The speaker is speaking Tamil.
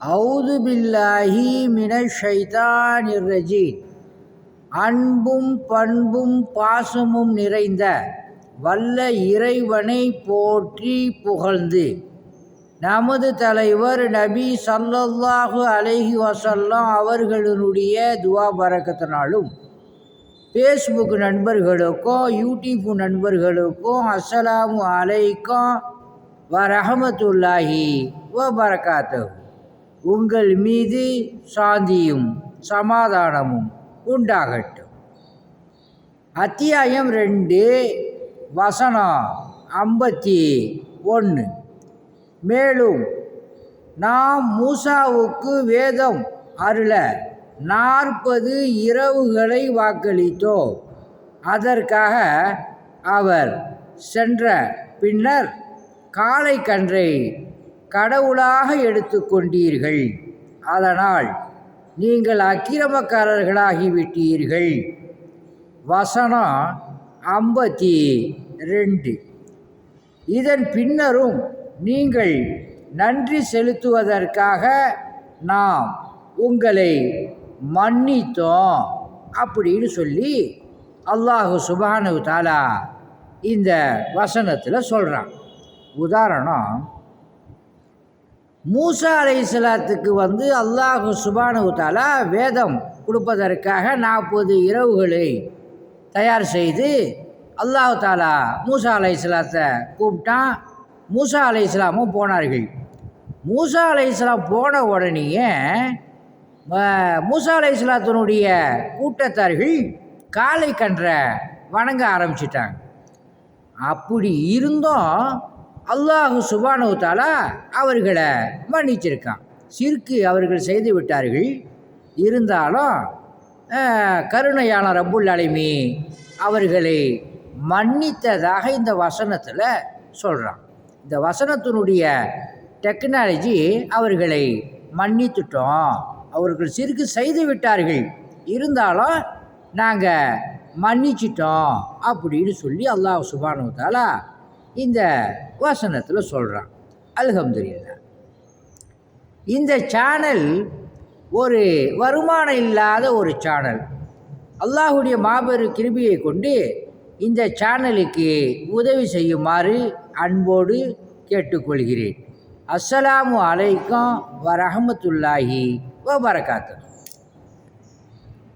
அவுது பில்லாஹி மின அன்பும் பண்பும் பாசமும் நிறைந்த வல்ல இறைவனை போற்றி புகழ்ந்து நமது தலைவர் நபி சல்லல்லாஹு அலஹி வசல்லாம் அவர்களினுடைய துவா பறக்கத்தினாலும் ஃபேஸ்புக் நண்பர்களுக்கும் யூடியூப் நண்பர்களுக்கும் அஸ்ஸலாமு அலைக்கும் வரஹமத்துல்லாஹி வ பரக்காத்து உங்கள் மீது சாந்தியும் சமாதானமும் உண்டாகட்டும். அத்தியாயம் ரெண்டு வசனம் ஐம்பத்தி ஒன்று. மேலும் நாம் மூசாவுக்கு வேதம் அருள நாற்பது இரவுகளை வாக்களித்தோம். அதற்காக அவர் சென்ற பின்னர் காளை கன்றை கடவுளாக எடுத்துக்கொண்டீர்கள். அதனால் நீங்கள் அக்கிரமக்காரர்களாகிவிட்டீர்கள். வசனம் ஐம்பத்தி ரெண்டு. இதன் பின்னரும் நீங்கள் நன்றி செலுத்துவதற்காக நாம் உங்களை மன்னித்தோம் அப்படின்னு சொல்லி அல்லாஹு சுபானு தாலா இந்த வசனத்தில் சொல்கிறான் உதாரணம் மூசா அலை இஸ்லாத்துக்கு வந்து அல்லாஹு சுபானுதாலா வேதம் கொடுப்பதற்காக நாற்பது இரவுகளை தயார் செய்து அல்லாஹு தாலா மூசா அலை இஸ்லாத்தை கூப்பிட்டான். மூசா அலை இஸ்லாமும் போனார்கள். மூசா அலை இஸ்லாம் போன உடனேயே மூசா அலை இஸ்லாத்தினுடைய கூட்டத்தார்கள் காலை கன்ற வணங்க ஆரம்பிச்சிட்டாங்க. அப்படி இருந்தும் அல்லாஹு சுபானு தாலா அவர்களை மன்னிச்சிருக்கான். சிறுக்கு அவர்கள் செய்து விட்டார்கள். இருந்தாலும் கருணையான ரப்புல் அலிமி அவர்களை மன்னித்ததாக இந்த வசனத்தில் சொல்கிறான் இந்த வசனத்தினுடைய டெக்னாலஜி அவர்களை மன்னித்துட்டோம். அவர்கள் சிறுக்கு செய்து விட்டார்கள். இருந்தாலும் நாங்கள் மன்னிச்சிட்டோம் அப்படின்னு சொல்லி அல்லாஹ் சுபானு இந்த வசனத்தில் சொல்கிறான் அல்ஹம்துலில்லா இந்த சேனல் ஒரு வருமானம் இல்லாத ஒரு சேனல் அல்லாஹுடைய மாபெரும் கிருபியை கொண்டு இந்த சேனலுக்கு உதவி செய்யுமாறு அன்போடு கேட்டுக்கொள்கிறேன். அஸ்ஸலாமு அலைக்கும் வரஹமத்துல்லாஹி வபரகாத்து